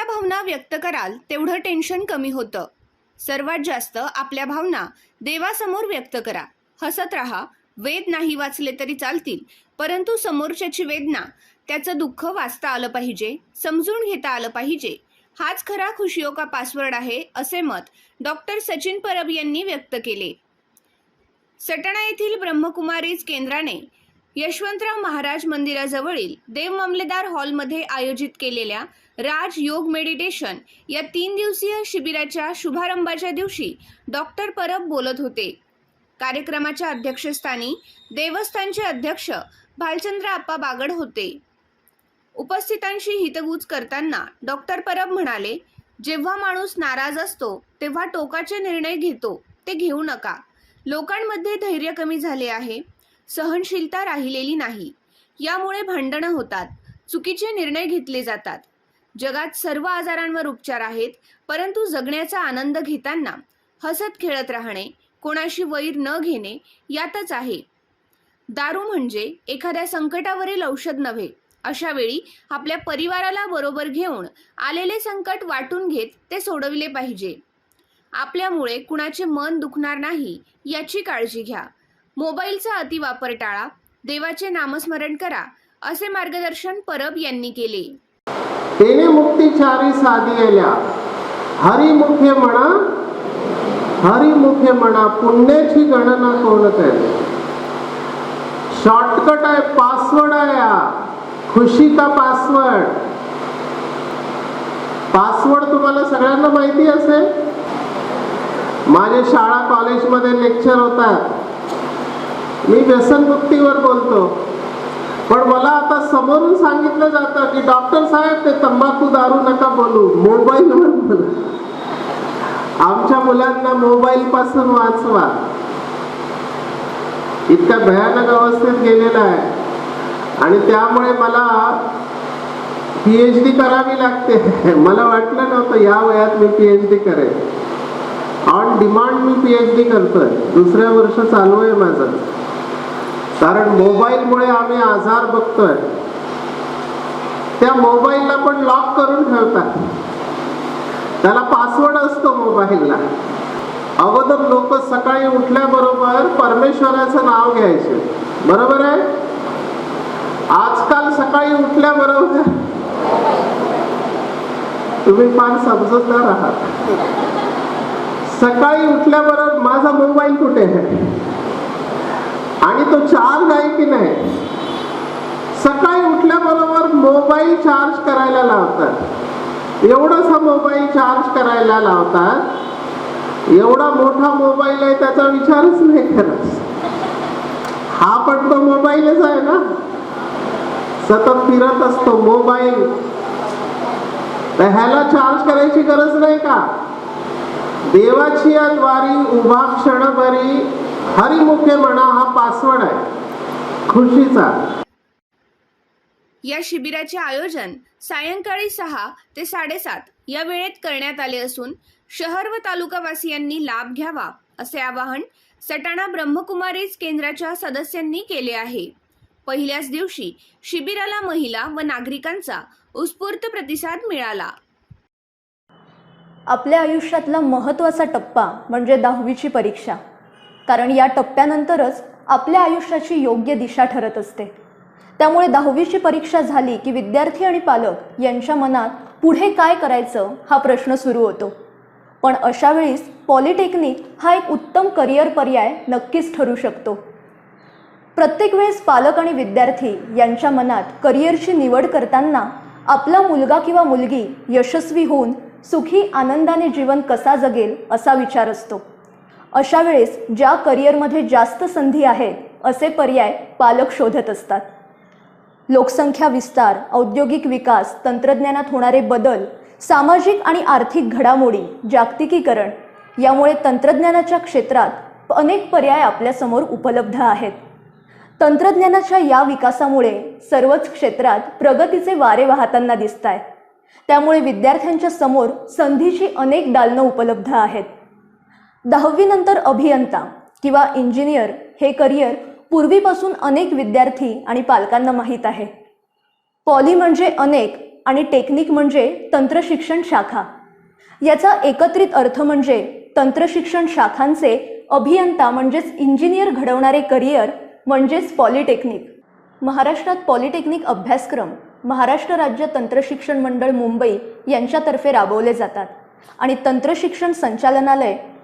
आपल्या भावना व्यक्त कराल तेवढं टेन्शन कमी होतं. सर्वात जास्त आपल्या भावना देवासमोर व्यक्त करा. हसत राहा. वेद नाही वाचले तरी चालतील. परंतु समोरच्याची वेदना त्याचं दुःख वाचता आलं पाहिजे समजून घेता आलं पाहिजे. हाच खरा खुशियो का पासवर्ड आहे असे मत डॉक्टर सचिन परब यांनी व्यक्त केले. सटाणा येथील ब्रह्मकुमारीज केंद्राने यशवंतराव महाराज मंदिराजवळील देव मामलेदार हॉलमध्ये आयोजित केलेल्या राज योग मेडिटेशन या तीन दिवसीय शिबिराच्या शुभारंभाच्या दिवशी डॉक्टर परब बोलत होते. कार्यक्रमाच्या अध्यक्षस्थानी देवस्थानचे अध्यक्ष भालचंद्र आप्पा बागड होते. उपस्थितांशी हितगुज करताना डॉक्टर परब म्हणाले जेव्हा माणूस नाराज असतो तेव्हा टोकाचे निर्णय घेतो ते घेऊ नका. लोकांमध्ये धैर्य कमी झाले आहे. सहनशीलता राहिलेली नाही. यामुळे भांडणं होतात. चुकीचे निर्णय घेतले जातात. जगात सर्व आजारांवर उपचार आहेत परंतु जगण्याचा आनंद घेताना हसत खेळत राहणे कोणाशी वैर न घेणे यातच आहे. दारू म्हणजे एखाद्या संकटावरील औषध नव्हे. अशा वेळी आपल्या परिवाराला बरोबर घेऊन आलेले संकट वाटून घेत ते सोडविले पाहिजे. आपल्यामुळे कुणाचे मन दुखणार नाही याची काळजी घ्या. मोबाईलचा अतिवापर टाळा देवाचे नामस्मरण करा असे मार्गदर्शन परब यांनी केले. तेने मुक्तिचारी साधी आल्या हरी हरिमुखे म्हणा हरिमुखे म्हणा पुण्याची गणना कोण करेल? शॉर्टकट आहे पासवर्ड आहे हा. खुशी का पासवर्ड पासवर्ड तुम्हाला सगळ्यांना माहिती असेल? माझे शाळा कॉलेजमध्ये लेक्चर होतात. मी व्यसनमुक्तीवर बोलतो. पण मला आता समोरून सांगितलं जातं की डॉक्टर साहेब ते तंबाखू दारू नका बोलू मोबाईलवर बोला. आमच्या मुलांना मोबाईल पासून वाचवा. इतक्या भयानक अवस्थेत गेलेला आहे. आणि त्यामुळे मला पीएच डी करावी लागते. मला वाटलं नव्हतं या वयात मी पीएच डी करेन. ऑन डिमांड मी पीएच डी करतोय. दुसऱ्या वर्ष चालू आहे माझं. कारण मोबाईलमुळे आम्ही आजार बघतोय. त्या मोबाईलला पण लॉक करून ठेवतात. त्याला पासवर्ड असतो मोबाईलला. अगोदर लोक सकाळी उठल्याबरोबर परमेश्वराचं नाव घ्यायचे. बरोबर आहे? आजकाल सकाळी उठल्याबरोबर तुम्ही फार समजतदार आहात. सकाळी उठल्याबरोबर माझा मोबाईल कुठे आहे? आणि तो चार्ज आहे की नाही? सकाळी उठल्याबरोबर मोबाईल चार्ज करायला लावतात. एवढासा मोबाईल चार्ज करायला लावतात. एवढा मोठा मोबाईल आहे त्याचा विचारच नाही करत. हा पण तो मोबाईलच आहे ना? सतत फिरत असतो मोबाईल तर ह्याला चार्ज करायची गरज नाही का? देवाची द्वारी उभा क्षणभरी हरिमुखे म्हणा हा पासवर्ड आहे. खुशीचा. या शिबिराचे आयोजन सायंकाळी सहा ते साडेसात या वेळेत करण्यात आले असून शहर व तालुकावासियांनी लाभ घ्यावा असे आवाहन सटाणा ब्रह्मकुमारीज केंद्राच्या सदस्यांनी केले आहे. पहिल्याच दिवशी शिबिराला महिला व नागरिकांचा उत्स्फूर्त प्रतिसाद मिळाला. आपल्या आयुष्यातला महत्त्वाचा टप्पा म्हणजे दहावीची परीक्षा. कारण या टप्प्यानंतरच आपल्या आयुष्याची योग्य दिशा ठरत असते. त्यामुळे दहावीची परीक्षा झाली की विद्यार्थी आणि पालक यांच्या मनात पुढे काय करायचं हा प्रश्न सुरू होतो. पण अशा वेळीस पॉलिटेक्निक हा एक उत्तम करिअर पर्याय नक्कीच ठरू शकतो. प्रत्येक वेळेस पालक आणि विद्यार्थी यांच्या मनात करिअरची निवड करताना आपला मुलगा किंवा मुलगी यशस्वी होऊन सुखी आनंदाने जीवन कसा जगेल असा विचार असतो. अशा वेळेस ज्या करिअरमध्ये जास्त संधी आहेत असे पर्याय पालक शोधत असतात. लोकसंख्या विस्तार औद्योगिक विकास तंत्रज्ञानात होणारे बदल सामाजिक आणि आर्थिक घडामोडी जागतिकीकरण यामुळे तंत्रज्ञानाच्या क्षेत्रात अनेक पर्याय आपल्यासमोर उपलब्ध आहेत. तंत्रज्ञानाच्या या विकासामुळे सर्वच क्षेत्रात प्रगतीचे वारे वाहताना दिसत आहेत त्यामुळे विद्यार्थ्यांच्या समोर संधीची अनेक दालनं उपलब्ध आहेत. दहावीनंतर अभियंता किंवा इंजिनियर हे करिअर पूर्वीपासून अनेक विद्यार्थी आणि पालकांना माहीत आहे. पॉली म्हणजे अनेक आणि टेक्निक म्हणजे तंत्रशिक्षण शाखा. याचा एकत्रित अर्थ म्हणजे तंत्रशिक्षण शाखांचे अभियंता म्हणजेच इंजिनियर घडवणारे करिअर म्हणजेच पॉलिटेक्निक महाराष्ट्रात पॉलिटेक्निक अभ्यासक्रम महाराष्ट्र राज्य तंत्रशिक्षण मंडळ मुंबई यांच्यातर्फे राबवले जातात आणि तंत्रशिक्षण संचालनालय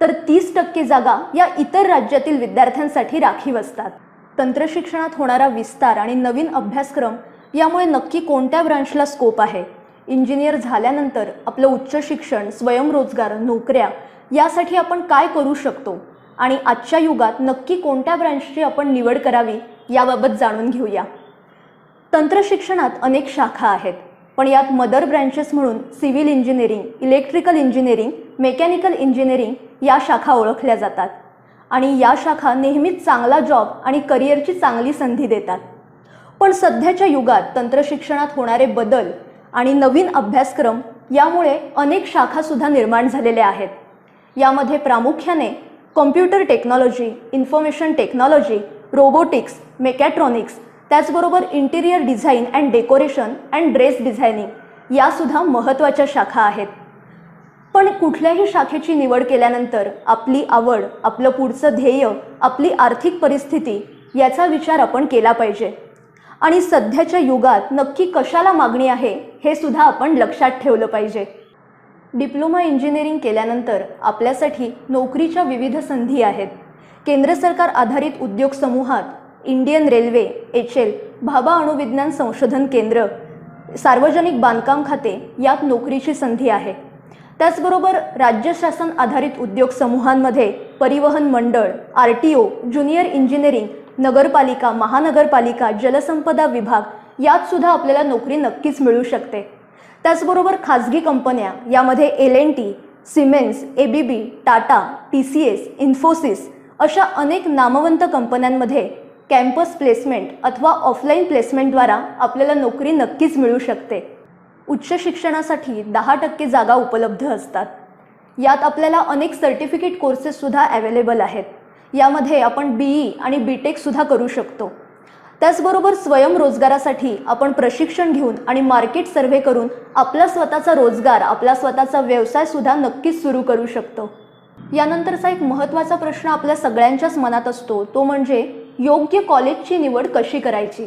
तर तीस टक्के जागा या इतर राज्यातील विद्यार्थ्यांसाठी राखीव असतात तंत्रशिक्षणात होणारा विस्तार आणि नवीन अभ्यासक्रम यामुळे नक्की कोणत्या ब्रांचला स्कोप आहे? इंजिनियर झाल्यानंतर आपलं उच्च शिक्षण स्वयंरोजगार नोकऱ्या यासाठी आपण काय करू शकतो? आणि आजच्या युगात नक्की कोणत्या ब्रँचची आपण निवड करावी याबाबत जाणून घेऊया. तंत्रशिक्षणात अनेक शाखा आहेत पण यात मदर ब्रँचेस म्हणून civil engineering electrical engineering mechanical engineering या शाखा ओळखल्या जातात. आणि या शाखा नेहमीच चांगला जॉब आणि करिअरची चांगली संधी देतात. पण सध्याच्या युगात तंत्रशिक्षणात होणारे बदल आणि नवीन अभ्यासक्रम यामुळे अनेक शाखासुद्धा निर्माण झालेल्या आहेत. यामध्ये प्रामुख्याने computer technology information technology robotics mechatronics त्याचबरोबर interior design and decoration and dress designing यासुद्धा महत्त्वाच्या शाखा आहेत. पण कुठल्याही शाखेची निवड केल्यानंतर आपली आवड आपलं पुढचं ध्येय आपली आर्थिक परिस्थिती याचा विचार आपण केला पाहिजे. आणि सध्याच्या युगात नक्की कशाला मागणी आहे हे सुद्धा आपण लक्षात ठेवलं पाहिजे. डिप्लोमा इंजिनिअरिंग केल्यानंतर आपल्यासाठी नोकरीच्या विविध संधी आहेत. केंद्र सरकार आधारित उद्योग समूहात Indian railway H L Bhabha अणुविज्ञान संशोधन केंद्र सार्वजनिक बांधकाम खाते यात नोकरीची संधी आहे. त्याचबरोबर राज्य शासन आधारित उद्योग समूहांमध्ये परिवहन मंडळ R T O junior engineering नगरपालिका महानगरपालिका जलसंपदा विभाग यात सुद्धा आपल्याला नोकरी नक्कीच मिळू शकते. त्याचबरोबर खाजगी कंपन्या यामध्ये L N T Siemens A B B Tata T C S Infosys अशा अनेक नामवंत कंपन्यांमध्ये कॅम्पस प्लेसमेंट अथवा ऑफलाईन प्लेसमेंटद्वारा आपल्याला नोकरी नक्कीच मिळू शकते. उच्च शिक्षणासाठी दहा टक्के जागा उपलब्ध असतात. यात आपल्याला अनेक सर्टिफिकेट कोर्सेससुद्धा अवेलेबल आहेत. यामध्ये आपण बी ई आणि बी टेकसुद्धा करू शकतो. त्याचबरोबर स्वयंरोजगारासाठी आपण प्रशिक्षण घेऊन आणि मार्केट सर्व्हे करून आपला स्वतःचा रोजगार आपला स्वतःचा व्यवसायसुद्धा नक्कीच सुरू करू शकतो. यानंतरचा एक महत्त्वाचा प्रश्न आपल्या सगळ्यांच्याच मनात असतो तो म्हणजे योग्य कॉलेजची निवड कशी करायची?